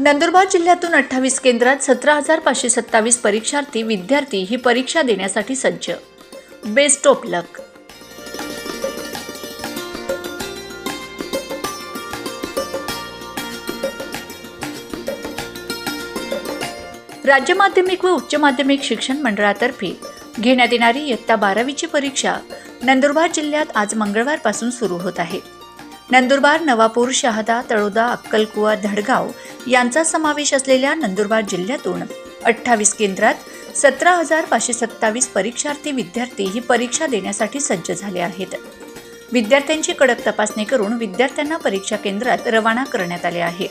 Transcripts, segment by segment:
नंदुरबार जिल्ह्यातून अठ्ठावीस केंद्रात सतरा हजार पाचशे सत्तावीस परीक्षार्थी विद्यार्थी ही परीक्षा देण्यासाठी सज्ज. Best of luck. राज्य माध्यमिक व उच्च माध्यमिक शिक्षण मंडळातर्फे घेण्यात येणारी इयत्ता बारावीची परीक्षा नंदुरबार जिल्ह्यात आज मंगळवारपासून सुरू होत आहे. नंदुरबार नवापूर शहादा तळोदा अक्कलकुवा धडगाव यांचा समावेश असलेल्या नंदुरबार जिल्ह्यातून अठ्ठावीस केंद्रात सतरा हजार पाचशे सत्तावीस परीक्षार्थी विद्यार्थी ही परीक्षा देण्यासाठी सज्ज झाले आहेत. विद्यार्थ्यांची कडक तपासणी करून विद्यार्थ्यांना परीक्षा केंद्रात रवाना करण्यात आले आहे.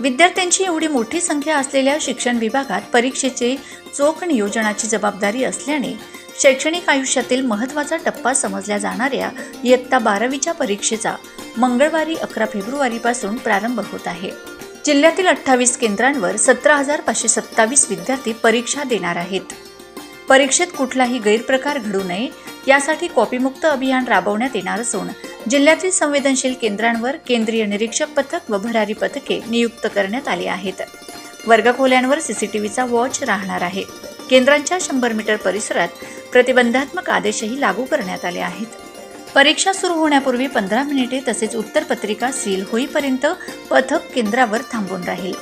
विद्यार्थ्यांची एवढी मोठी संख्या असलेल्या शिक्षण विभागात परीक्षेचे चोख नियोजनाची जबाबदारी असल्याने शैक्षणिक आयुष्यातील महत्त्वाचा टप्पा समजल्या जाणाऱ्या इयत्ता बारावीच्या परीक्षेचा मंगळवारी अकरा फेब्रुवारीपासून प्रारंभ होत आहे. जिल्ह्यातील अठ्ठावीस केंद्रांवर सतरा हजार पाचशे सत्तावीस विद्यार्थी परीक्षा देणार आहेत. परीक्षेत कुठलाही गैरप्रकार घडू नये यासाठी कॉपीमुक्त अभियान राबवण्यात येणार असून जिल्ह्यातील संवेदनशील केंद्रांवर केंद्रीय निरीक्षक पथक व भरारी पथके नियुक्त करण्यात आली आहेत. वर्गखोल्यांवर सीसीटीव्हीचा वॉच राहणार आहे. केंद्रांच्या शंभर मीटर परिसरात प्रतिबंधात्मक आदेशही लागू करण्यात आले आहेत. परीक्षा सुरू होण्यापूर्वी पंधरा मिनिटे तसेच उत्तरपत्रिका सील होईपर्यंत पथक केंद्रावर थांबून राहील.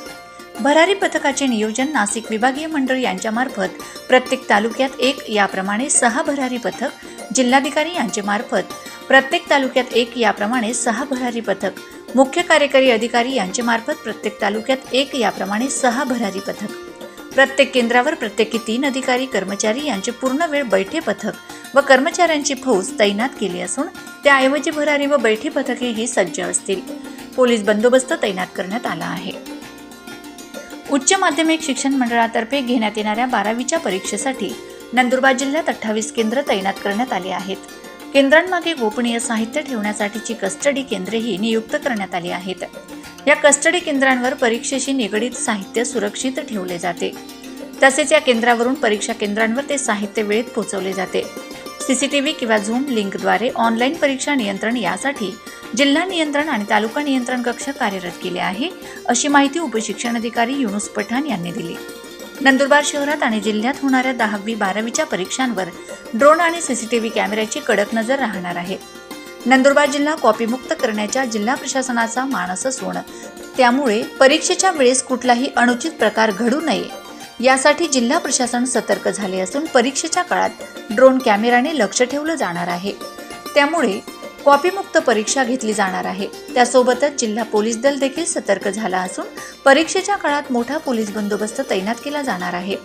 भरारी पथकाचे नियोजन नाशिक विभागीय मंडळ यांच्यामार्फत प्रत्येक तालुक्यात एक याप्रमाणे सहा भरारी पथक जिल्हाधिकारी यांच्यामार्फत प्रत्येक तालुक्यात एक याप्रमाणे सहा भरारी पथक मुख्य कार्यकारी अधिकारी यांच्यामार्फत प्रत्येक तालुक्यात एक याप्रमाणे सहा भरारी पथक. प्रत्येक केंद्रावर प्रत्येकी तीन अधिकारी कर्मचारी यांचे पूर्ण वेळ बैठे पथक व कर्मचाऱ्यांची फौज तैनात केली असून त्याऐवजी भरारी व बैठी पथकेही सज्ज असतील. पोलीस बंदोबस्त तैनात करण्यात आला आहे. उच्च माध्यमिक शिक्षण मंडळातर्फे घेण्यात येणाऱ्या बारावीच्या परीक्षेसाठी नंदुरबार जिल्ह्यात अठ्ठावीस केंद्र तैनात करण्यात आली आहेत. केंद्रांमागे गोपनीय साहित्य ठेवण्यासाठीची कस्टडी केंद्रेही नियुक्त करण्यात आली आहेत. या कस्टडी केंद्रांवर परीक्षेशी निगडीत साहित्य सुरक्षित ठेवले जाते. तसेच या केंद्रावरून परीक्षा केंद्रांवर ते साहित्य वेळेत पोहोचवले जाते. सीसीटीव्ही किंवा झूम लिंकद्वारे ऑनलाईन परीक्षा नियंत्रण यासाठी जिल्हा नियंत्रण आणि तालुका नियंत्रण कक्ष कार्यरत केले आहे अशी माहिती उपशिक्षण अधिकारी युनुस पठाण यांनी दिली. नंदुरबार शहरात आणि जिल्ह्यात होणाऱ्या दहावी बारावीच्या परीक्षांवर ड्रोन आणि सीसीटीव्ही कॅमेऱ्याची कडक नजर राहणार आहे. नंदुरबार जिल्हा कॉपीमुक्त करण्याच्या जिल्हा प्रशासनाचा मानस असून त्यामुळे परीक्षेच्या वेळेस कुठलाही अनुचित प्रकार घडू नये. यासाठी जिल्हा प्रशासन सतर्क झाले असून परीक्षेच्या काळात ड्रोन कॅमेराने लक्ष ठेवलं जाणार आहे. त्यामुळे कॉपीमुक्त परीक्षा घेतली जाणार आहे. त्यासोबतच जिल्हा पोलीस दल देखील सतर्क झाला असून परीक्षेच्या काळात मोठा पोलीस बंदोबस्त तैनात केला जाणार आहे.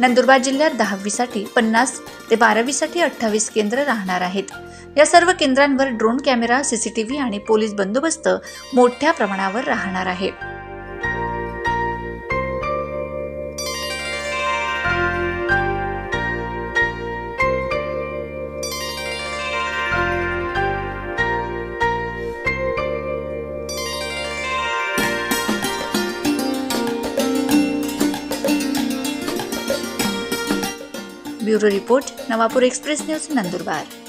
नंदुरबार जिल्ह्यात दहावीसाठी पन्नास ते बारावीसाठी अठ्ठावीस केंद्र राहणार आहेत. या सर्व केंद्रांवर ड्रोन कॅमेरा सीसीटीव्ही आणि पोलीस बंदोबस्त मोठ्या प्रमाणावर राहणार आहे. Bureau report Navapur express news Nandurbar.